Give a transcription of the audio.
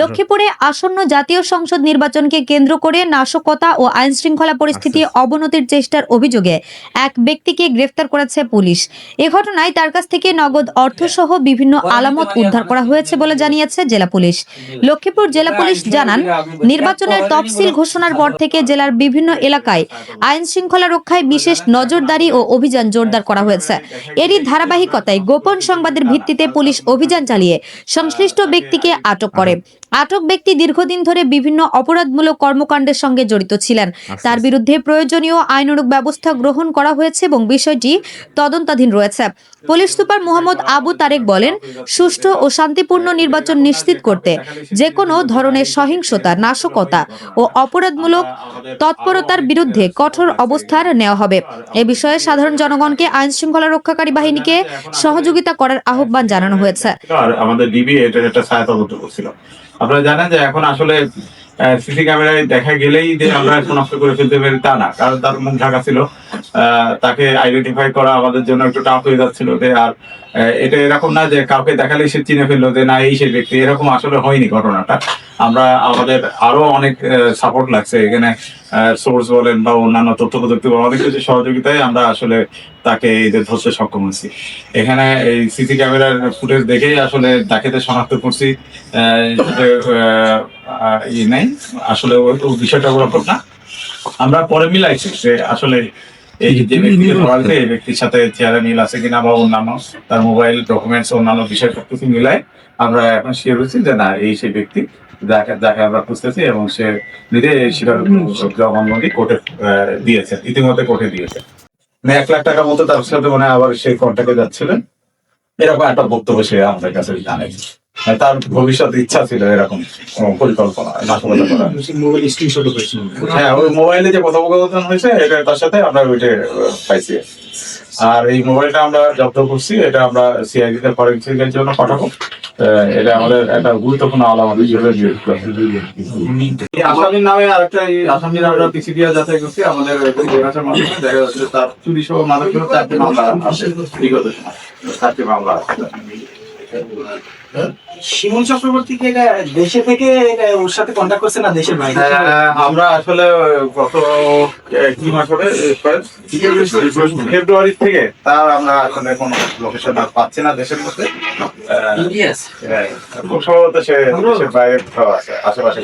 লক্ষ্মীপুরে আসন্ন জাতীয় সংসদ নির্বাচনকে কেন্দ্র করে নাশকতা ও আইন শৃঙ্খলা পরিস্থিতি অবনতির চেষ্টার অভিযোগে এক ব্যক্তিকে গ্রেফতার করেছে পুলিশ। এ ঘটনায় তার কাছ থেকে নগদ অর্থসহ বিভিন্ন আলামত উদ্ধার করা হয়েছে বলে জানিয়েছে জেলা পুলিশ। লক্ষ্মীপুর জেলা পুলিশ জানান নির্বাচনের তফসিল ঘোষণার পর থেকে জেলার বিভিন্ন এলাকায় আইন শৃঙ্খলা রক্ষায় বিশেষ নজরদারি ও অভিযান জোরদার করা হয়েছে। এরই ধারাবাহিকতায় গোপন সংবাদের ভিত্তিতে পুলিশ অভিযান চালিয়ে সংশ্লিষ্ট ব্যক্তিকে আটক করে। আটক ব্যক্তি দীর্ঘদিন ধরে বিভিন্ন অপরাধমূলক কর্মকাণ্ডের সঙ্গে জড়িত ছিলেন। তার বিরুদ্ধে প্রয়োজনীয় আইনানুগ ব্যবস্থা গ্রহণ করা হয়েছে এবং বিষয়টি তদন্তাধীন রয়েছে। পুলিশ সুপার মোহাম্মদ আবু তারেক বলেন সুষ্ঠু ও শান্তিপূর্ণ নির্বাচন নিশ্চিত করতে যে কোনো ধরনের সহিংসতা নাশকতা ও অপরাধমূলক তৎপরতার বিরুদ্ধে কঠোর অবস্থান নেওয়া হবে। এ বিষয়ে সাধারণ জনগণকে আইন শৃঙ্খলা রক্ষাকারী বাহিনীকে সহযোগিতা করার আহ্বান জানানো হয়েছে। আমাদের ডিবি এটার একটা সহায়তা করছিল। আপনারা জানেন যে এখন আসলে সিসি ক্যামেরায় দেখা গেলেই যে আমরা শনাক্ত করে ফেলতে পারি তা না, কারণ তার মুখ ঢাকা ছিল। তাকে আইডেন্টিফাই করা আমাদের জন্য একটু টাফ হয়ে যাচ্ছিল যে আর এটা এরকম না যে কাউকে দেখালেই সে চিনে ফেলল যে না, এই সে ব্যক্তি। এরকম আসলে হয়নি ঘটনাটা। আমরা আমাদের আরও অনেক সাপোর্ট লাগছে। এখানে সোর্স বলেন বা অন্যান্য তথ্য প্রযুক্তি বলেন, অনেক কিছু সহযোগিতায় আমরা আসলে তাকে এই যে ধরতে সক্ষম হয়েছি। এখানে এই সিসি ক্যামেরার ফুটেজ দেখেই আসলে তাকে তো শনাক্ত করছি। নেই। আসলে ওই- বিষয়টা ওরকম না। আমরা পরে মিলাইছি যে আসলে এই যে ব্যক্তিকে ধরা এই ব্যক্তির সাথে চেহারা মিল আছে কিনা বা অন্যান্য তার মোবাইল ডকুমেন্টস অন্যান্য বিষয় সবকিছু মিলাই আমরা এখন শিওর হচ্ছি যে না এই সেই ব্যক্তি যাকে যাকে আমরা খুঁজতেছি এবং সে নিজে সেটার জবানবন্দি কোর্টে দিয়েছে ইতিমধ্যে কোর্টে দিয়েছে। মানে এক লাখ মতো তার সাথে মানে আবার সেই কন্ট্যাক্টে যাচ্ছিলেন। এরকম একটা বক্তব্য সে আমাদের কাছে জানাই তার ভবিষ্যৎ ইচ্ছা ছিল এরকম পরিকল্পনা নাশকতা করা। মোবাইল স্ক্রিনশট করেছি হ্যাঁ ওই মোবাইলে যে কথোপকথন হয়েছে এটা তার সাথে আমরা ওইটা পাইছি। আর এই মোবাইলটা আমরা জব্দ করছি এটা আমরা সিআইডি তে ফরেন্সিকের জন্য পাঠাবো। আহ, এটা আমাদের একটা গুরুত্বপূর্ণ আলামত হিসেবে আসামির নামে আরেকটা আসামির আমরা পিসিডিয়া যাচাই করছি আমাদের মাধ্যমে দেখা যাচ্ছে তার চুরি সহ মাদক চারটি মামলা আছে বিগত চারটি মামলা আছে। শিমুল চক্রবর্তীকে এটা দেশে থেকে ওর সাথে কন্ট্যাক্ট করছে না দেশের বাইরে? হ্যাঁ, আমরা আসলে গত কি মাস হবে ফেব্রুয়ারি থেকে তার আমরা আসলে কোনো লোকেশন আর পাচ্ছি না দেশের মধ্যে। হ্যাঁ, খুব সম্ভবত সে দেশের বাইরে কোথাও আছে আশেপাশে।